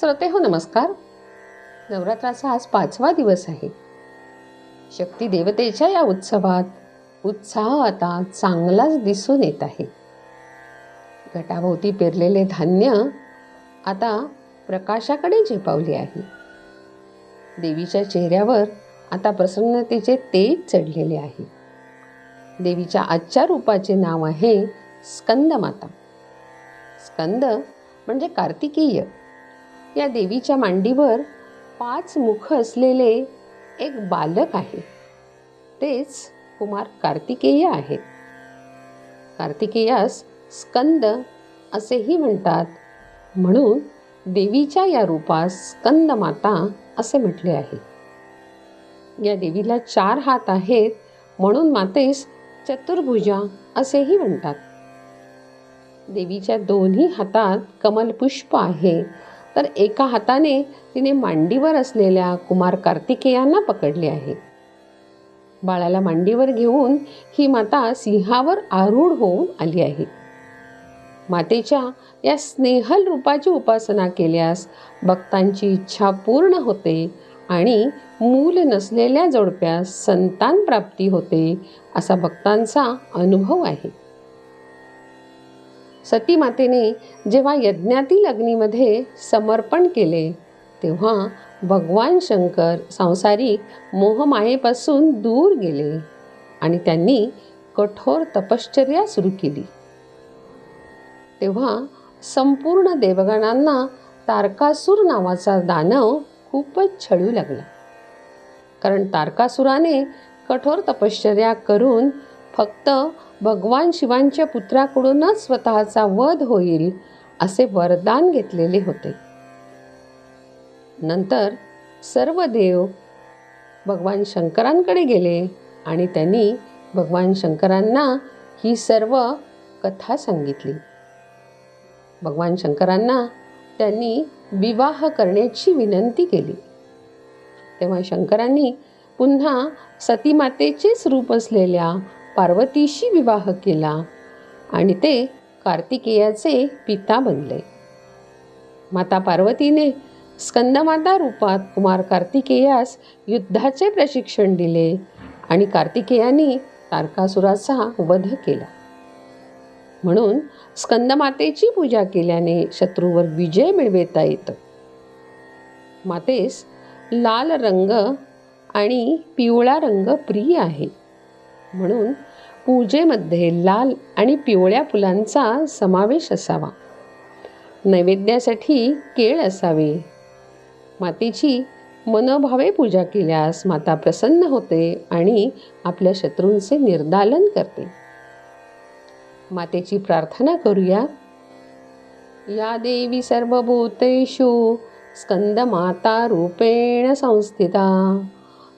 श्रोते हो नमस्कार. नवरात्राचा आज पाचवा दिवस आहे. शक्ती देवतेच्या या उत्सवात उत्साह आता चांगलाच दिसून येत आहे. घटाभोवती पेरलेले धान्य आता प्रकाशाकडे झेपावले आहे. देवीच्या चेहऱ्यावर आता प्रसन्नतेचे तेज चढलेले आहे. देवीच्या आजच्या रूपाचे नाव आहे स्कंदमाता. स्कंद म्हणजे कार्तिकीय. या देवीच्या मांडीवर पाच मुख असलेले एक बालक आहे. तेच कुमार कार्तिकेय आहेत कार्तिकेयास स्कंद असेही म्हणतात. म्हणून देवीच्या या रूपास स्कंद माता असे म्हटले आहे. या देवीला चार हात आहेत म्हणून मातेस चतुर्भुजा असेही म्हणतात. देवीच्या दोन्ही हातात कमलपुष्प आहे. तर एका हाताने तिने मांडीवर असलेल्या कुमार कार्तिकेयांना पकडले आहे. बाळाला मांडीवर घेऊन ही माता सिंहावर आरूढ होऊन आली आहे. मातेच्या या स्नेहल रूपाची उपासना केल्यास भक्तांची इच्छा पूर्ण होते आणि मूल नसलेल्या जोडप्यास संतान प्राप्ती होते असा भक्तांचा अनुभव आहे. सती मातेने जेव्हा यज्ञातील अग्नीमध्ये समर्पण केले तेव्हा भगवान शंकर सांसारिक मोहमायेपासून दूर गेले आणि त्यांनी कठोर तपश्चर्या सुरू केली. तेव्हा संपूर्ण देवगणांना तारकासूर नावाचा दानव खूपच छळू लागला. कारण तारकासुराने कठोर तपश्चर्या करून फक्त भगवान शिवांच्या पुत्राकडूनच स्वतःचा वध होईल असे वरदान घेतलेले होते. नंतर सर्व देव भगवान शंकरांकडे गेले आणि त्यांनी भगवान शंकरांना ही सर्व कथा सांगितली. भगवान शंकरांना त्यांनी विवाह करण्याची विनंती केली. तेव्हा शंकरांनी पुन्हा सतीमातेचेच रूप असलेल्या पार्वतीशी विवाह केला आणि ते कार्तिकेयाचे पिता बनले. माता पार्वतीने स्कंदमाता रूपात कुमार कार्तिकेयास युद्धाचे प्रशिक्षण दिले आणि कार्तिकेयाने तारकासुराचा वध केला. म्हणून स्कंदमातेची पूजा केल्याने शत्रूवर विजय मिळविता येतं. मातेस लाल रंग आणि पिवळा रंग प्रिय आहे. म्हणून पूजेमध्ये लाल आणि पिवळ्या फुलांचा समावेश असावा. नैवेद्यासाठी केळ असावे. मातेची मनोभावे पूजा केल्यास माता प्रसन्न होते आणि आपल्या शत्रूंचे निर्दालन करते. मातेची प्रार्थना करूया. या देवी सर्वभूतेषु स्कंदमाता रूपेण संस्थिता.